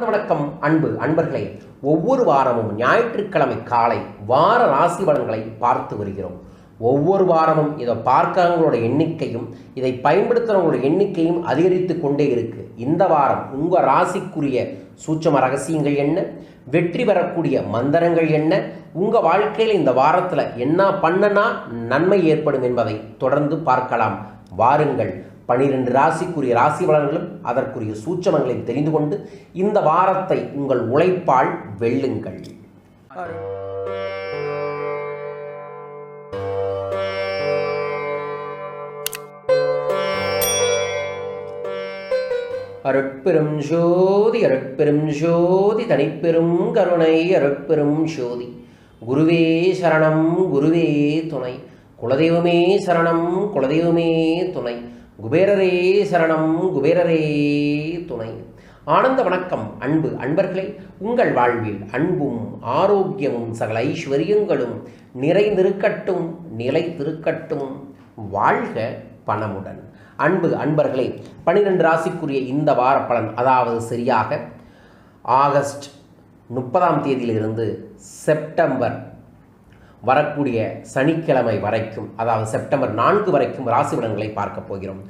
வணக்கம், அன்பு அன்பர்களே ஒவ்வொரு வாரமும் ஞாயிற்றுக்கிழமை காலை வார ராசி பலன்களை பார்த்து வருகிறோம். ஒவ்வொரு வாரமும் இதை பார்க்கறவங்களோட எண்ணிக்கையும் இதை பயன்படுத்துகிறவங்களோட எண்ணிக்கையும் அதிகரித்து கொண்டே இருக்கு. இந்த வாரம் உங்கள் ராசிக்குரிய சூட்சம ரகசியங்கள் என்ன? வெற்றி பெறக்கூடிய மந்திரங்கள் என்ன? உங்கள் வாழ்க்கையில் இந்த வாரத்தில் என்ன பண்ணனா நன்மை ஏற்படும் என்பதை தொடர்ந்து பார்க்கலாம். வாருங்கள். பனிரெண்டு ராசிக்குரிய ராசி பலன்களும் அதற்குரிய சூட்சமங்களையும் தெரிந்து கொண்டு இந்த வாரத்தை உங்கள் உழைப்பால் வெல்லுங்கள். அருட்பெரும் ஜோதி அருட்பெரும் ஜோதி தனிப்பெரும் கருணை அருட்பெரும் ஜோதி. குருவே சரணம் குருவே துணை. குலதெய்வமே சரணம் குலதெய்வமே துணை. குபேரரே சரணம் குபேரரே துணை. ஆனந்த வணக்கம் அன்பு அன்பர்களே. உங்கள் வாழ்வில் அன்பும் ஆரோக்கியமும் சகல ஐஸ்வர்யங்களும் நிறைந்திருக்கட்டும் நிலைத்திருக்கட்டும். வாழ்க பணமுடன். அன்பு அன்பர்களே பன்னிரெண்டு ராசிக்குரிய இந்த வார பலன் அதாவது சரியாக ஆகஸ்ட் முப்பதாம் தேதியிலிருந்து செப்டம்பர் வரக்கூடிய சனிக்கிழமை வரைக்கும் அதாவது செப்டம்பர் நான்கு வரைக்கும் ராசி பலன்களை பார்க்க போகிறோம்.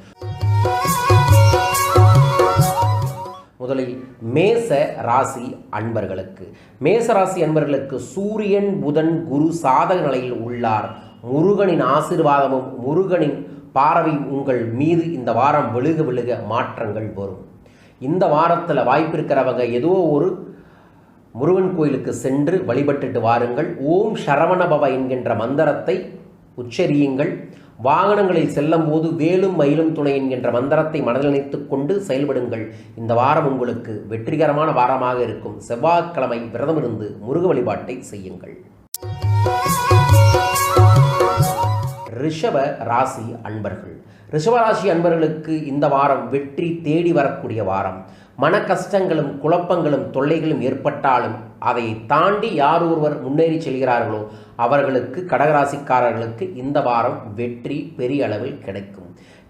முதலில் மேச ராசி அன்பர்களுக்கு. மேச ராசி அன்பர்களுக்கு சூரியன் புதன் குரு சாதக நிலையில் உள்ளார். முருகனின் ஆசிர்வாதமும் முருகனின் பார்வை உங்கள் மீது இந்த வாரம் விழுக விழுக மாற்றங்கள் வரும். இந்த வாரத்தில் வாய்ப்பு இருக்கிறவங்க ஏதோ ஒரு முருகன் கோயிலுக்கு சென்று வழிபட்டுட்டு வாருங்கள். ஓம் சரவணபவ என்கின்ற மந்திரத்தை உச்சரியுங்கள். வாகனங்களில் செல்லும்போது வேலும் மயிலும் துணை என்கின்ற மந்திரத்தை மனதில் நினைத்து கொண்டு செயல்படுங்கள். இந்த வாரம் உங்களுக்கு வெற்றிகரமான வாரமாக இருக்கும். செவ்வாய்க்கிழமை விரதமிருந்து முருக வழிபாட்டை செய்யுங்கள். ரிஷப ராசி அன்பர்கள். ரிஷபராசி அன்பர்களுக்கு இந்த வாரம் வெற்றி தேடி வரக்கூடிய வாரம். மன கஷ்டங்களும் குழப்பங்களும் தொல்லைகளும் ஏற்பட்டாலும் அதை தாண்டி யார் ஒருவர் முன்னேறி செல்கிறார்களோ அவர்களுக்கு கடகராசிக்காரர்களுக்கு இந்த வாரம் வெற்றி பெரிய அளவில் கிடைக்கும்.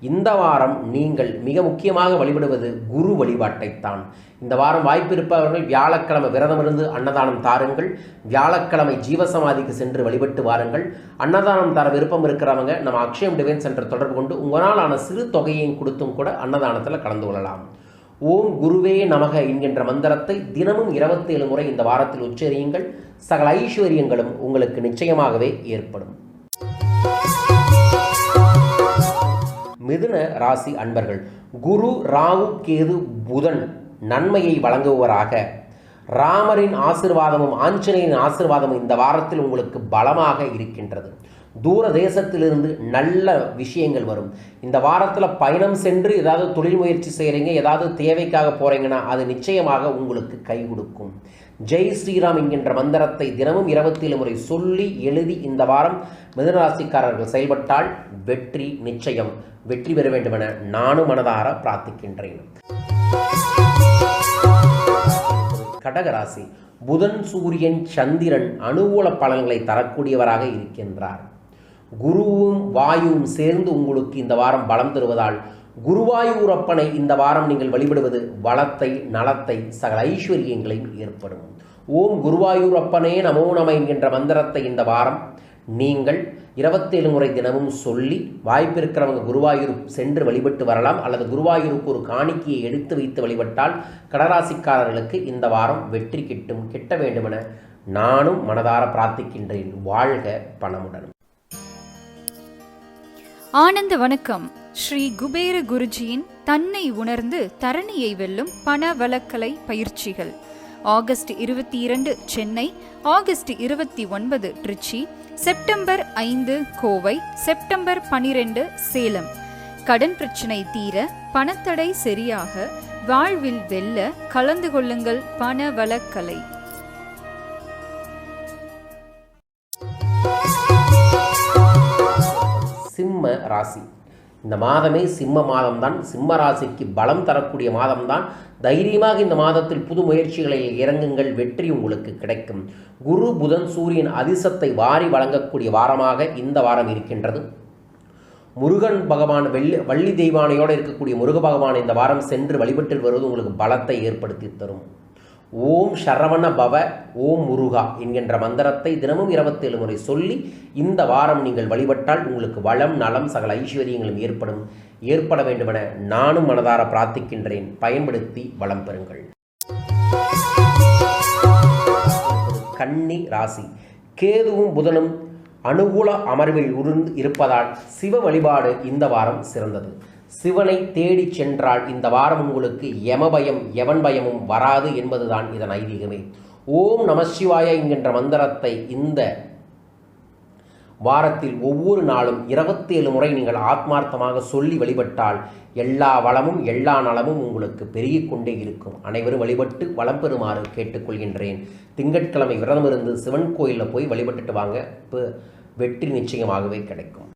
இந்த வாரம் நீங்கள் மிக முக்கியமாக வழிபடுவது குரு வழிபாட்டைத்தான். இந்த வாரம் வாய்ப்பு இருப்பவர்கள் வியாழக்கிழமை விரதமிருந்து அன்னதானம் தாருங்கள். வியாழக்கிழமை ஜீவசமாதிக்கு சென்று வழிபட்டு வாருங்கள். அன்னதானம் தர விருப்பம் இருக்கிறவங்க நம்ம அக்ஷயம் டிவைன் சென்டர் தொடர்பு கொண்டு உங்களாலான சிறு தொகையையும் கொடுத்தும் கூட அன்னதானத்தில் கலந்து கொள்ளலாம். ஓம் குருவே நமக என்கின்ற மந்திரத்தை தினமும் இருபத்தேழு முறை இந்த வாரத்தில் உச்சரியுங்கள். சகல ஐஸ்வர்யங்களும் உங்களுக்கு நிச்சயமாகவே ஏற்படும். மிதுன ராசி அன்பர்கள் குரு ராகு கேது புதன் நன்மையை வழங்குபவராக. ராமரின் ஆசிர்வாதமும் ஆஞ்சநேயரின் ஆசிர்வாதமும் இந்த வாரத்தில் உங்களுக்கு பலமாக இருக்கின்றது. தூர தேசத்திலிருந்து நல்ல விஷயங்கள் வரும். இந்த வாரத்தில் பயணம் சென்று ஏதாவது தொழில் முயற்சி செய்கிறீங்க ஏதாவது தேவைக்காக போகிறீங்கன்னா அது நிச்சயமாக உங்களுக்கு கை கொடுக்கும். ஜெய் ஸ்ரீராம் என்கின்ற மந்திரத்தை தினமும் இருபத்தேழு முறை சொல்லி எழுதி இந்த வாரம் மிதனராசிக்காரர்கள் செயல்பட்டால் வெற்றி நிச்சயம். வெற்றி பெற வேண்டுமென நானும் மனதார பிரார்த்திக்கின்றேன். கடகராசி புதன் சூரியன் சந்திரன் அனுகூல பலன்களை தரக்கூடியவராக இருக்கின்றார். குருவும் வாயுவும் சேர்ந்து உங்களுக்கு இந்த வாரம் பலம் தருவதால் குருவாயூரப்பனை இந்த வாரம் நீங்கள் வழிபடுவது வளத்தை நலத்தை சகல ஐஸ்வர்யங்களையும் ஏற்படும். ஓம் குருவாயூரப்பனே நமோ நம என்கின்ற மந்திரத்தை இந்த வாரம் நீங்கள் இருபத்தேழு முறை தினமும் சொல்லி வாய்ப்பிருக்கிறவங்க குருவாயூர் சென்று வழிபட்டு வரலாம் அல்லது குருவாயூருக்கு ஒரு காணிக்கையை எடுத்து வைத்து வழிபட்டால் கடராசிக்காரர்களுக்கு இந்த வாரம் வெற்றி கிட்டும் கிட்ட வேண்டுமென நானும் மனதார பிரார்த்திக்கின்றேன். வாழ்க பணமுடன். ஆனந்த வணக்கம். ஸ்ரீ குபேர குருஜியின் தன்னை உணர்ந்து தரணியை வெல்லும் பண வழக்கலை பயிற்சிகள். ஆகஸ்ட் இருபத்தி இரண்டு சென்னை ஆகஸ்ட் இருபத்தி ஒன்பது திருச்சி செப்டம்பர் ஐந்து கோவை செப்டம்பர் பனிரெண்டு சேலம். கடன் பிரச்சனை தீர பணத்தடை சரியாக வாழ்வில் வெல்ல கலந்து கொள்ளுங்கள் பண வழக்கலை ராசி. இந்த மாதமே சிம்ம மாதம்தான். சிம்ம ராசிக்கு பலம் தரக்கூடிய மாதம்தான். தைரியமாக இந்த மாதத்தில் புது முயற்சிகளில் இறங்குங்கள். வெற்றி உங்களுக்கு கிடைக்கும். குரு புதன் சூரியன் அதிசத்தை வாரி வழங்கக்கூடிய வாரமாக இந்த வாரம் இருக்கின்றது. முருகன் பகவான் வெள்ளி வள்ளி தெய்வானையோடு இருக்கக்கூடிய முருக பகவான் இந்த வாரம் சென்று வழிபட்டு வருவது உங்களுக்கு பலத்தை ஏற்படுத்தி தரும். ஓம் சரவண பவ ஓம் முருகா என்கின்ற மந்திரத்தை தினமும் இருபத்தேழு முறை சொல்லி இந்த வாரம் நீங்கள் வழிபட்டால் உங்களுக்கு வளம் நலம் சகல ஐஸ்வர்யங்களும் ஏற்படும். ஏற்பட வேண்டுமென நானும் மனதார பிரார்த்திக்கின்றேன். பயன்படுத்தி வளம் பெறுங்கள். கன்னி ராசி. கேதுவும் புதனும் அனுகூல அமர்வில் உருந்து இருப்பதால் சிவ வழிபாடு இந்த வாரம் சிறந்தது. சிவனை தேடிச் சென்றால் இந்த வாரம் உங்களுக்கு யமபயம் எவன் பயமும் வராது என்பதுதான் இதன் ஐதீகமே. ஓம் நமசிவாய என்கின்ற மந்திரத்தை இந்த வாரத்தில் ஒவ்வொரு நாளும் இருபத்தேழு முறை நீங்கள் ஆத்மார்த்தமாக சொல்லி வழிபட்டால் எல்லா வளமும் எல்லா நலமும் உங்களுக்கு பெருகிக் கொண்டே இருக்கும். அனைவரும் வழிபட்டு வளம் பெறுமாறு கேட்டுக்கொள்கின்றேன். திங்கட்கிழமை விரதம் இருந்து சிவன் கோயிலில் போய் வழிபட்டுட்டு வாங்க. இப்போ வெற்றி நிச்சயமாகவே கிடைக்கும்.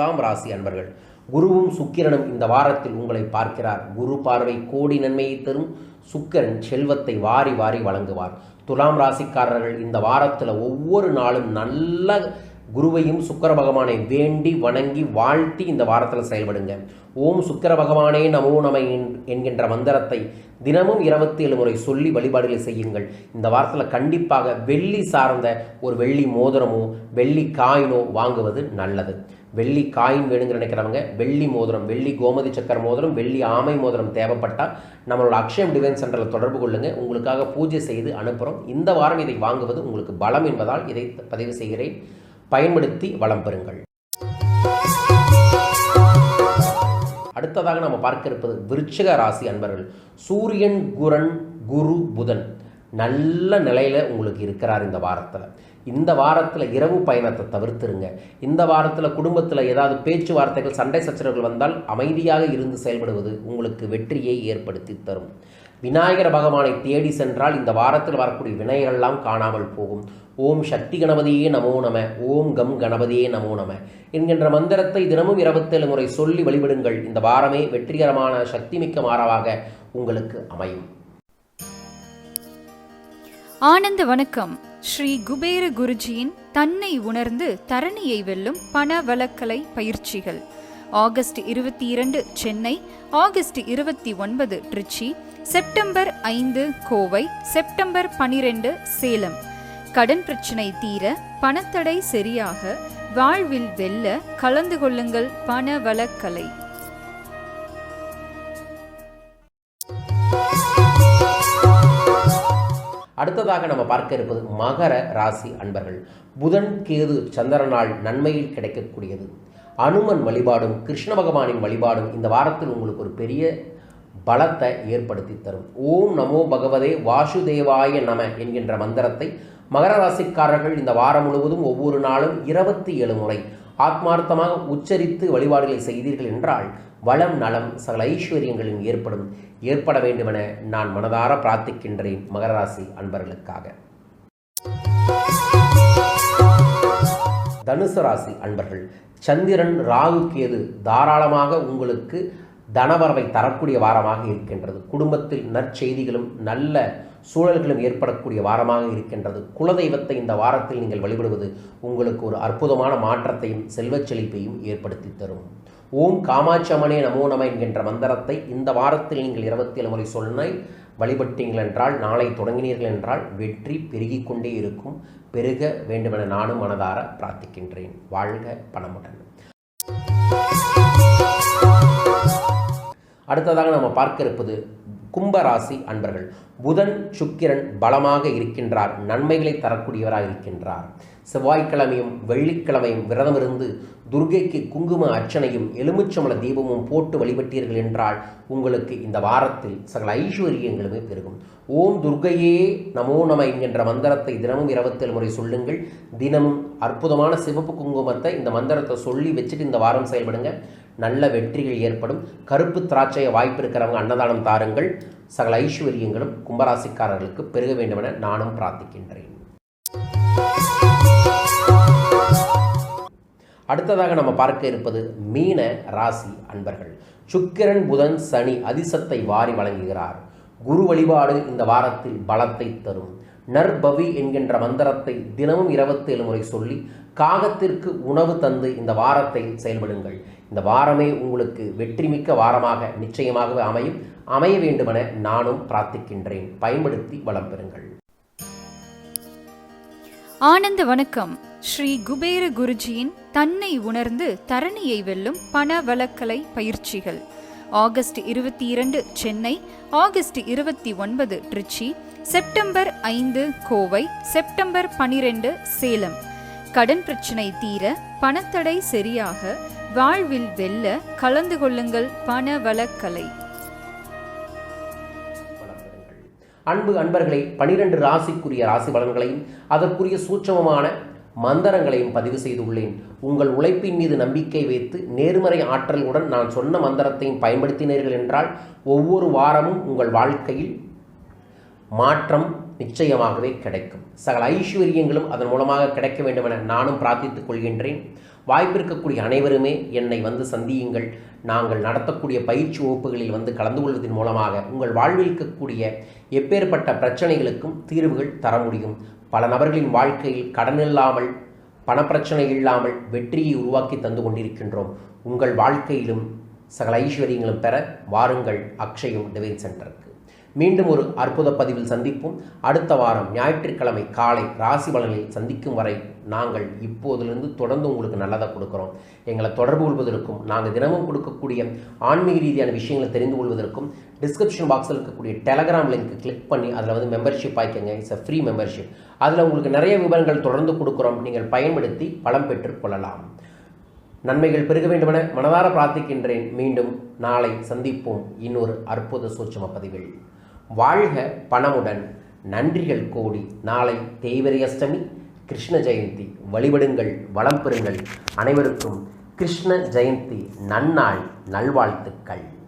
துலாம் ராசி அன்பர்கள். குருவும் சுக்கிரனும் இந்த வாரத்தில் உங்களை பார்க்கிறார். குரு பார்வை கோடி நன்மையை தரும். சுக்கிரன் செல்வத்தை வாரி வாரி வழங்குவார். துலாம் ராசிக்காரர்கள் இந்த வாரத்தில் ஒவ்வொரு நாளும் நல்ல குருவையும் சுக்கிர பகவானை வேண்டி வணங்கி வாழ்த்தி இந்த வாரத்தில் செயல்படுங்க. ஓம் சுக்கிர பகவானே நமோ நம என்- என்கின்ற மந்திரத்தை தினமும் இருபத்தேழு முறை சொல்லி வழிபாடுகளை செய்யுங்கள். இந்த வாரத்தில் கண்டிப்பாக வெள்ளி சார்ந்த ஒரு வெள்ளி மோதிரமோ வெள்ளி காயினோ வாங்குவது நல்லது. வெள்ளி காயின் வேணுங்கிற நினைக்கிறவங்க வெள்ளி மோதிரம் வெள்ளி கோமதி சக்கர மோதிரம் வெள்ளி ஆமை மோதிரம் தேவைப்பட்டால் நம்மளோட அக்ஷயம் டிவைன் சென்டரில் தொடர்பு கொள்ளுங்க. உங்களுக்காக பூஜை செய்து அனுப்புகிறோம் இந்த வாரம் இதை வாங்குவது உங்களுக்கு பலம் என்பதால் இதை பதிவு செய்கிறேன். பயன்படுத்தி வளம் பெறுங்கள். அடுத்ததாக நம்ம பார்க்க இருப்பது விருச்சிக ராசி அன்பர்கள். சூரியன் குரன் குரு புதன் நல்ல நிலையில் உங்களுக்கு இருக்கிறார் இந்த வாரத்தில். இந்த வாரத்தில் இரவு பயணத்தை தவிர்த்துருங்க. இந்த வாரத்தில் குடும்பத்தில் ஏதாவது பேச்சுவார்த்தைகள் சண்டை சச்சரவுகள் வந்தால் அமைதியாக இருந்து செயல்படுவது உங்களுக்கு வெற்றியை ஏற்படுத்தி தரும். விநாயகர் பகவானை தேடி சென்றால் இந்த வாரத்தில் வரக்கூடிய வினைகளெல்லாம் காணாமல் போகும். ஓம் சக்தி கணபதியே நமோ நம ஓம் கம் கணபதியே நமோ நம என்கின்ற மந்திரத்தை தினமும் இருபத்தேழு முறை சொல்லி வழிபடுங்கள். இந்த வாரமே வெற்றிகரமான சக்திமிக்க மாறாவாக உங்களுக்கு அமையும். ஆனந்த வணக்கம். ஸ்ரீ குபேர குருஜியின் தன்னை உணர்ந்து தரணியை வெல்லும் பண வழக்கலை பயிற்சிகள். ஆகஸ்ட் இருபத்தி இரண்டு சென்னை ஆகஸ்ட் இருபத்தி ஒன்பது திருச்சி செப்டம்பர் ஐந்து கோவை செப்டம்பர் பனிரெண்டு சேலம். கடன் பிரச்சனை தீர பணத்தடை சரியாக வாழ்வில் வெல்ல கலந்து கொள்ளுங்கள் பண வழக்கலை அடுத்ததாக நம்ம பார்க்க இருப்பது மகர ராசி அன்பர்கள். புதன் கேது சந்திரனால் நன்மையில் கிடைக்கக்கூடியது. அனுமன் வழிபாடும் கிருஷ்ண பகவானின் வழிபாடும் இந்த வாரத்தில் உங்களுக்கு ஒரு பெரிய பலத்தை ஏற்படுத்தி தரும். ஓம் நமோ பகவதே வாசுதேவாய நம என்கின்ற மந்திரத்தை மகர ராசிக்காரர்கள் இந்த வாரம் முழுவதும் ஒவ்வொரு நாளும் இருபத்தி ஏழு முறை ஆத்மார்த்தமாக உச்சரித்து வழிபாடுகளை செய்தீர்கள் என்றால் வளம் நலம் சகல ஐஸ்வர்யங்களும் ஏற்படும் ஏற்பட வேண்டுமென நான் மனதார பிரார்த்திக்கின்றேன் மகர ராசி அன்பர்களுக்காக. தனுசு ராசி அன்பர்கள் சந்திரன் ராகு கேது தாராளமாக உங்களுக்கு தனவரவை தரக்கூடிய வாரமாக இருக்கின்றது. குடும்பத்தில் நற்செய்திகளும் நல்ல சூழல்களும் ஏற்படக்கூடிய வாரமாக இருக்கின்றது. குலதெய்வத்தை இந்த வாரத்தில் நீங்கள் வழிபடுவது உங்களுக்கு ஒரு அற்புதமான மாற்றத்தையும் செல்வச் செழிப்பையும் ஏற்படுத்தி தரும். ஓம் காமாட்சமனே நமோ நம என்கின்ற மந்திரத்தை இந்த வாரத்தில் நீங்கள் இருபத்தி ஏழு முறை சொன்ன வழிபட்டீங்கள் என்றால் நாளை தொடங்கினீர்கள் என்றால் வெற்றி பெருகிக் கொண்டே இருக்கும். பெருக வேண்டுமென நானும் மனதார பிரார்த்திக்கின்றேன். வாழ்க பணமுடன் அடுத்ததாக நம்ம பார்க்க இருப்பது கும்பராசி அன்பர்கள். புதன் சுக்கிரன் பலமாக இருக்கின்றார். நன்மைகளை தரக்கூடியவராக இருக்கின்றார். செவ்வாய்க்கிழமையும் வெள்ளிக்கிழமையும் விரதம் இருந்து துர்கைக்கு குங்கும அர்ச்சனையும் எலுமிச்சமல தீபமும் போட்டு வழிபட்டீர்கள் என்றால் உங்களுக்கு இந்த வாரத்தில் சகல ஐஸ்வர்யங்களுமே பெருகும். ஓம் துர்கையே நமோ நம என்கின்ற மந்திரத்தை தினமும் இருபத்தேழு முறை சொல்லுங்கள். தினமும் அற்புதமான சிவப்பு குங்குமத்தை இந்த மந்திரத்தை சொல்லி வச்சுட்டு இந்த வாரம் செயல்படுங்க. நல்ல வெற்றிகள் ஏற்படும். கருப்பு திராட்சையை வாய்ப்பு இருக்கிறவங்க அன்னதானம் தாருங்கள். சகல ஐஸ்வர்யங்களும் கும்பராசிக்காரர்களுக்கு பெருக வேண்டுமென நானும் பிரார்த்திக்கின்றேன். அடுத்ததாக நம்ம பார்க்க இருப்பது மீன ராசி அன்பர்கள். சுக்கிரன் புதன் சனி அதிசத்தை வாரி வழங்குகிறார். குரு வழிபாடு இந்த வாரத்தில் பலத்தை தரும். நற்பவி என்கின்ற மந்திரத்தை தினமும் இருபத்தேழு முறை சொல்லி காகத்திற்கு உணவு தந்து இந்த வாரத்தை செயல்படுங்கள். இந்த வாரமே உங்களுக்கு வெற்றிமிக்க வாரமாக நிச்சயமாகவே அமையும். அமைய வேண்டுமென நானும் பிரார்த்திக்கின்றேன். பயன்படுத்தி வளம் பெறுங்கள். ஆனந்த வணக்கம். ஸ்ரீ குபேர குருஜியின் தன்னை உணர்ந்து தரணியை வெல்லும் பண வழக்கலை பயிற்சிகள். ஆகஸ்ட் இருபத்தி இரண்டு சென்னை ஆகஸ்ட் இருபத்தி ஒன்பது திருச்சி செப்டம்பர் ஐந்து கோவை செப்டம்பர் பனிரெண்டு சேலம். கடன் பிரச்சனை தீர பணத்தடை சரியாக வாழ்வில் வெல்ல கலந்து கொள்ளுங்கள் பண வழக்கலை அன்பு அன்பர்களை பனிரெண்டு ராசிக்குரிய ராசி பலன்களையும் அதற்குரிய சூட்சமமான மந்திரங்களையும் பதிவு செய்துள்ளேன். உங்கள் உழைப்பின் மீது நம்பிக்கை வைத்து நேர்மறை ஆற்றலுடன் நான் சொன்ன மந்திரத்தையும் பயன்படுத்தினீர்கள் என்றால் ஒவ்வொரு வாரமும் உங்கள் வாழ்க்கையில் மாற்றம் நிச்சயமாகவே கிடைக்கும். சகல ஐஸ்வர்யங்களும் அதன் மூலமாக கிடைக்க வேண்டும் என நானும் பிரார்த்தித்துக் கொள்கின்றேன். வாய்ப்பிருக்கக்கூடிய அனைவருமே என்னை வந்து சந்தியுங்கள். நாங்கள் நடத்தக்கூடிய பயிற்சி வகுப்புகளில் வந்து கலந்து கொள்வதன் மூலமாக உங்கள் வாழ்வில் இருக்கக்கூடிய எப்பேற்பட்ட பிரச்சனைகளுக்கும் தீர்வுகள் தர முடியும். பல நபர்களின் வாழ்க்கையில் கடன் இல்லாமல் பணப்பிரச்சனை இல்லாமல் வெற்றியை உருவாக்கி தந்து கொண்டிருக்கின்றோம். உங்கள் வாழ்க்கையிலும் சகல ஐஸ்வர்யங்களும் பெற வாருங்கள். Akshayam divine centre. மீண்டும் ஒரு அற்புத பதிவில் சந்திப்போம். அடுத்த வாரம் ஞாயிற்றுக்கிழமை காலை ராசி பலனில் சந்திக்கும் வரை நாங்கள் இப்போதிலிருந்து தொடர்ந்து உங்களுக்கு நல்லதாக கொடுக்குறோம். எங்களை தொடர்பு கொள்வதற்கும் நாங்கள் தினமும் கொடுக்கக்கூடிய ஆன்மீக ரீதியான விஷயங்களை தெரிந்து கொள்வதற்கும் டிஸ்கிரிப்ஷன் பாக்ஸில் இருக்கக்கூடிய டெலகிராம் லிங்க் கிளிக் பண்ணி அதில் வந்து மெம்பர்ஷிப் ஆகிக்கங்க. இட்ஸ் அ ஃப்ரீ மெம்பர்ஷிப் அதில் உங்களுக்கு நிறைய விவரங்கள் தொடர்ந்து கொடுக்குறோம். நீங்கள் பயன்படுத்தி பலம் பெற்றுக் கொள்ளலாம். நன்மைகள் பெருக வேண்டுமென மனதார பிரார்த்திக்கின்றேன். மீண்டும் நாளை சந்திப்போம். இன்னொரு அற்புத சூட்சம பதிவில். வாழ்க பணமுடன். நன்றிகள் கோடி. நாளை தேய்வரை அஷ்டமி. கிருஷ்ண ஜெயந்தி. வழிபடுங்கள் வளம் பெறுங்கள். அனைவருக்கும் கிருஷ்ண ஜெயந்தி. நன்னாள் நல்வாழ்த்துக்கள்.